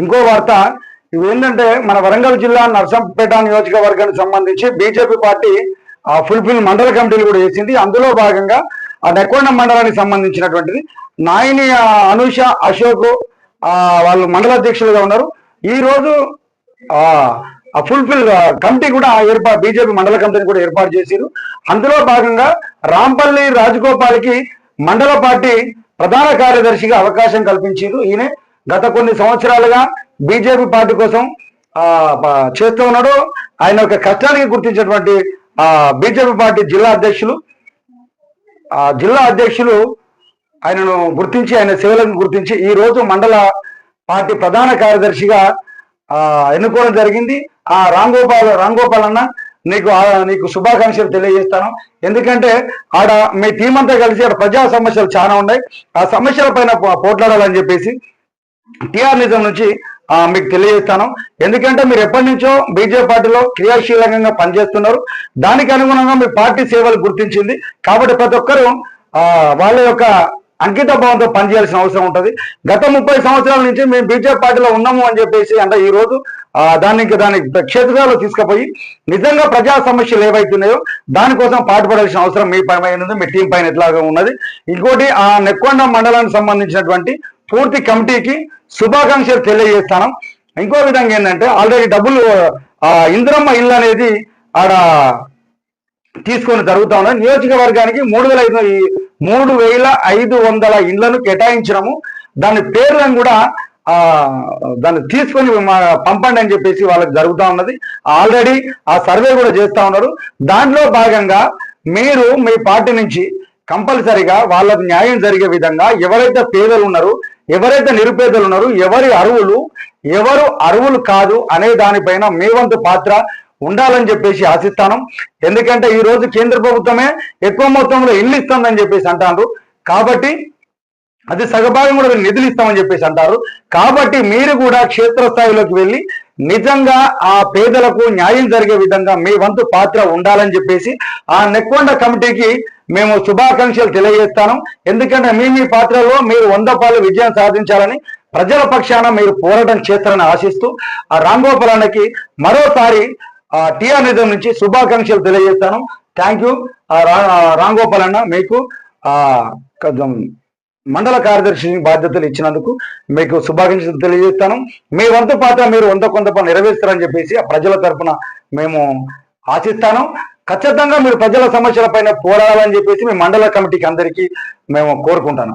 ఇంకో వార్త ఇవి ఏంటంటే మన వరంగల్ జిల్లా నర్సంపేట నియోజకవర్గానికి సంబంధించి బీజేపీ పార్టీ ఆ ఫుల్ఫిల్ మండల కమిటీలు కూడా వేసింది. అందులో భాగంగా ఆ నెక్కొండ మండలానికి సంబంధించినటువంటిది నాయని అనూష అశోక్ వాళ్ళు మండల అధ్యక్షులుగా ఉన్నారు. ఈ రోజు ఆ ఆ ఫుల్ఫిల్ కమిటీ కూడా ఏర్పాటు బీజేపీ మండల కమిటీని కూడా ఏర్పాటు చేశారు అందులో భాగంగా రాంపల్లి రాజగోపాల్కి మండల పార్టీ ప్రధాన కార్యదర్శిగా అవకాశం కల్పించారు. ఈయన గత కొన్ని సంవత్సరాలుగా బీజేపీ పార్టీ కోసం చేస్తూ ఉన్నాడు. ఆయన యొక్క కష్టానికి గుర్తించినటువంటి బీజేపీ పార్టీ జిల్లా అధ్యక్షులు. ఆ జిల్లా అధ్యక్షులు ఆయనను గుర్తించి ఆయన సేవలను గుర్తించి ఈ రోజు మండల పార్టీ ప్రధాన కార్యదర్శిగా ఎన్నుకోవడం జరిగింది. ఆ రాంగోపాల్ రాంగోపాల్ అన్న నీకు నీకు శుభాకాంక్షలు తెలియజేస్తాను. ఎందుకంటే ఆడ మీ టీం అంతా కలిసి ఆడ ప్రజా సమస్యలు చాలా ఉన్నాయి. ఆ సమస్యల పైన పోట్లాడాలని చెప్పేసి టిఆర్ నిజం నుంచి మీకు తెలియజేస్తాను. ఎందుకంటే మీరు ఎప్పటి నుంచో బీజేపీ పార్టీలో క్రియాశీలకంగా పనిచేస్తున్నారు. దానికి అనుగుణంగా మీ పార్టీ సేవలు గుర్తించింది. కాబట్టి ప్రతి ఒక్కరూ వాళ్ళ యొక్క అంకిత భావంతో పనిచేయాల్సిన అవసరం ఉంటుంది. గత ముప్పై సంవత్సరాల నుంచి మేము బీజేపీ పార్టీలో ఉన్నాము అని చెప్పేసి అంటే ఈ రోజు దానికి దాన్ని క్షేత్రాలు క్షేత్రాల్లో తీసుకుపోయి నిజంగా ప్రజా సమస్యలు ఏవైతున్నాయో దానికోసం పాటుపడాల్సిన అవసరం మీ పైన ఉంది. మీ టీం పైన ఎట్లాగా ఉన్నది. ఇంకోటి ఆ నెక్కొండ మండలానికి సంబంధించినటువంటి పూర్తి కమిటీకి శుభాకాంక్షలు తెలియజేస్తాను. ఇంకో విధంగా ఏంటంటే ఆల్రెడీ డబ్బులు ఆ ఇందిరమ్మ ఇల్లు అనేది ఆడ తీసుకొని జరుగుతా ఉన్నాయి నియోజకవర్గానికి మూడు వేల ఐదు మూడు వేల ఐదు వందల ఇండ్లను కేటాయించడము దాని పేర్లను కూడా ఆ దాన్ని తీసుకొని మా- పంపండి అని చెప్పేసి వాళ్ళకి జరుగుతూ ఉన్నది. ఆల్రెడీ ఆ సర్వే కూడా చేస్తూ ఉన్నారు. దాంట్లో భాగంగా మీరు మీ పార్టీ నుంచి కంపల్సరిగా వాళ్ళకు న్యాయం జరిగే విధంగా ఎవరైతే పేదలు ఉన్నారో ఎవరైతే నిరుపేదలు ఉన్నారో ఎవరి అరువులు ఎవరు అరువులు కాదు అనే దానిపైన మీ వంతు పాత్ర ఉండాలని చెప్పేసి ఆశిస్తాను. ఎందుకంటే ఈ రోజు కేంద్ర ప్రభుత్వమే ఎక్కువ మొత్తంలో ఇల్లు ఇస్తుందని చెప్పేసి అంటారు. కాబట్టి అది సగభాగం కూడా నిధులు ఇస్తామని చెప్పేసి అంటారు. కాబట్టి మీరు కూడా క్షేత్రస్థాయిలోకి వెళ్ళి నిజంగా ఆ పేదలకు న్యాయం జరిగే విధంగా మీ వంతు పాత్ర ఉండాలని చెప్పేసి ఆ నెక్కొండ కమిటీకి మేము శుభాకాంక్షలు తెలియజేస్తాను. ఎందుకంటే మీ మీ పాత్రలో మీరు వంద పాలు విజయం సాధించాలని ప్రజల పక్షాన మీరు పోరాటం చేస్తారని ఆశిస్తూ ఆ రాంగోపాలన్నకి మరోసారి ఆ టిఆర్ నిజం నుంచి శుభాకాంక్షలు తెలియజేస్తాను. Thank you. రాంగోపాల్ అన్న మీకు ఆ కొంచెం మండల కార్యదర్శి బాధ్యతలు ఇచ్చినందుకు మీకు శుభాకాంక్షలు తెలియజేస్తాను. మీ వంతు పాత్ర మీరు వంద కొంత పని నెరవేరుస్తారని చెప్పేసి ఆ ప్రజల తరఫున మేము ఆశిస్తాను. ఖచ్చితంగా మీరు ప్రజల సమస్యల పైన పోరాడాలని చెప్పేసి మీ మండల కమిటీకి అందరికీ మేము కోరుకుంటాను.